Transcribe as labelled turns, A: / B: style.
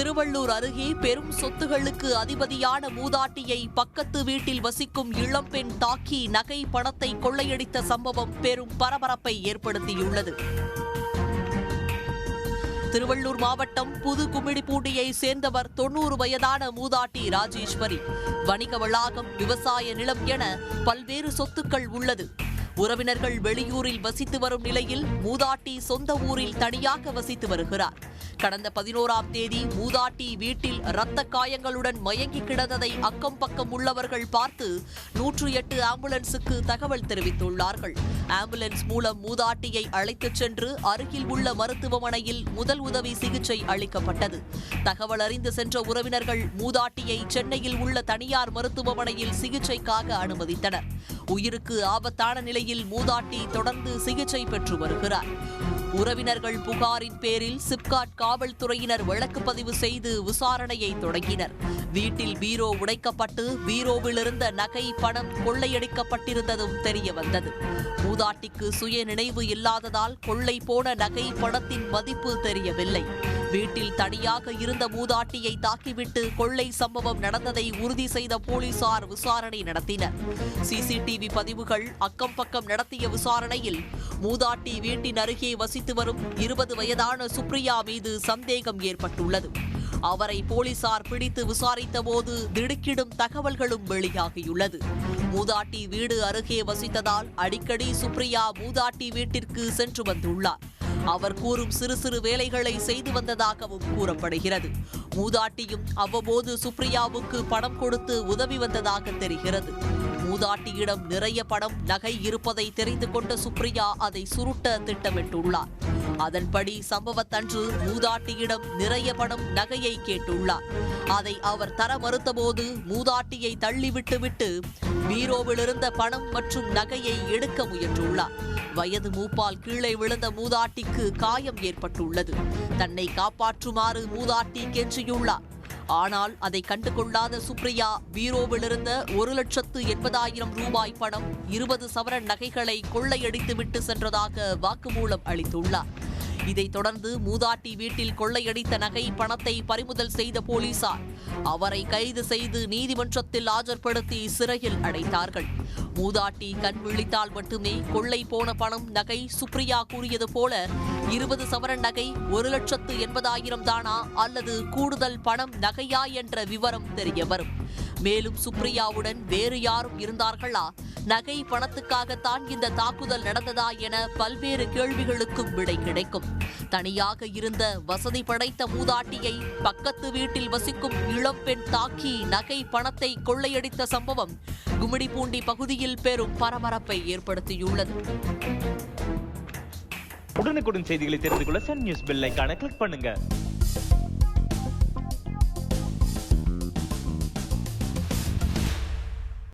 A: திருவள்ளூர் அருகே பெரும் சொத்துகளுக்கு அதிபதியான மூதாட்டியை பக்கத்து வீட்டில் வசிக்கும் இளம்பெண் தாக்கி நகை பணத்தை கொள்ளையடித்த சம்பவம் பெரும் பரபரப்பை ஏற்படுத்தியுள்ளது. திருவள்ளூர் மாவட்டம் புது கும்மிடிப்பூண்டியை சேர்ந்தவர் தொன்னூறு வயதான மூதாட்டி ராஜேஸ்வரி. வணிக வளாகம் விவசாய நிலம் என பல்வேறு சொத்துக்கள் உள்ளது. உறவினர்கள் வெளியூரில் வசித்து வரும் நிலையில் மூதாட்டி சொந்த ஊரில் தனியாக வசித்து வருகிறார். கடந்த பதினோராம் தேதி மூதாட்டி வீட்டில் இரத்த காயங்களுடன் மயங்கி கிடந்ததை அக்கம் பக்கம் உள்ளவர்கள் பார்த்து நூற்று எட்டு ஆம்புலன்ஸுக்கு தகவல் தெரிவித்துள்ளார்கள். ஆம்புலன்ஸ் மூலம் மூதாட்டியை அழைத்துச் சென்று அருகில் உள்ள மருத்துவமனையில் முதல் உதவி சிகிச்சை அளிக்கப்பட்டது. தகவல் அறிந்து சென்ற உறவினர்கள் மூதாட்டியை சென்னையில் உள்ள தனியார் மருத்துவமனையில் சிகிச்சைக்காக அனுமதித்தனர். உயிருக்கு ஆபத்தான நிலையில் மூதாட்டி தொடர்ந்து சிகிச்சை பெற்று வருகிறார். உறவினர்கள் புகாரின் பேரில் சிப்காட் காவல்துறையினர் வழக்கு பதிவு செய்து விசாரணையை தொடங்கினர். வீட்டில் பீரோ உடைக்கப்பட்டு பீரோவில் இருந்த நகை பணம் கொள்ளையடிக்கப்பட்டிருந்ததும் தெரிய வந்தது. மூதாட்டிக்கு சுய நினைவு இல்லாததால் கொள்ளை போன நகை பணத்தின் மதிப்பு தெரியவில்லை. வீட்டில் தனியாக இருந்த மூதாட்டியை தாக்கிவிட்டு கொள்ளை சம்பவம் நடந்ததை உறுதி செய்த போலீசார் விசாரணை நடத்தினர். சிசிடிவி பதிவுகள் அக்கம் பக்கம் நடத்திய விசாரணையில் மூதாட்டி வீட்டின் அருகே வசித்து வரும் இருபது வயதான சுப்ரியா மீது சந்தேகம் ஏற்பட்டுள்ளது. அவரை போலீசார் பிடித்து விசாரித்த போது திடுக்கிடும் தகவல்களும் வெளியாகியுள்ளது. மூதாட்டி வீடு அருகே வசித்ததால் அடிக்கடி சுப்ரியா மூதாட்டி வீட்டிற்கு சென்று வந்துள்ளார். அவர் கூறும் சிறு சிறு வேலைகளை செய்து வந்ததாகவும் கூறப்படுகிறது. மூதாட்டியும் அவ்வப்போது சுப்ரியாவுக்கு பணம் கொடுத்து உதவி வந்ததாக தெரிகிறது. மூதாட்டியிடம் நிறைய பணம் நகை இருப்பதை தெரிந்து கொண்ட சுப்ரியா அதை சுருட்ட திட்டமிட்டுள்ளார். அதன்படி சம்பவத்தன்று மூதாட்டியிடம் நிறைய பணம் நகையை கேட்டுள்ளார். அதை அவர் தர மறுத்தபோது மூதாட்டியை தள்ளிவிட்டுவிட்டு பீரோவிலிருந்த பணம் மற்றும் நகையை எடுக்க முயன்றுள்ளார். வயது மூப்பால் கீழே விழுந்த மூதாட்டிக்கு காயம் ஏற்பட்டுள்ளது. தன்னை காப்பாற்றுமாறு மூதாட்டி கெஞ்சியுள்ளார். ஆனால் அதை கண்டுகொள்ளாத சுப்ரியா பீரோவிலிருந்த ஒரு லட்சத்து எண்பதாயிரம் ரூபாய் பணம் இருபது சவரன் நகைகளை கொள்ளையடித்துவிட்டு சென்றதாக வாக்குமூலம் அளித்துள்ளார். இதைத் தொடர்ந்து மூதாட்டி வீட்டில் கொள்ளையடித்த நகை பணத்தை பறிமுதல் செய்த போலீசார் அவரை கைது செய்து நீதிமன்றத்தில் ஆஜர்படுத்தி சிறையில் அடைத்தார்கள். மூதாட்டி கண் விழித்தால் மட்டுமே கொள்ளை போன பணம் நகை சுப்ரியா கூறியது போல இருபது சவரன் நகை ஒரு லட்சத்து எண்பதாயிரம் தானா அல்லது கூடுதல் பணம் நகையா என்ற விவரம் தெரிய வரும். மேலும் சுப்ரியாவுடன் வேறு யாரும் இருந்தார்களா? நகை பணத்துக்காகத்தான் இந்த தாக்குதல் நடந்ததா என பல்வேறு கேள்விகளுக்கும் விடை கிடைக்கும். தனியாக இருந்த வசதி படைத்த மூதாட்டியை பக்கத்து வீட்டில் வசிக்கும் இளம்பெண் தாக்கி நகை பணத்தை கொள்ளையடித்த சம்பவம் கும்மிடிப்பூண்டி பகுதியில் பெரும் பரபரப்பை ஏற்படுத்தியுள்ளது.
B: உடனுக்குடன் செய்திகளை தெரிந்து கொள்ள சன் நியூஸ் பெல் ஐகானை கிளிக் பண்ணுங்க.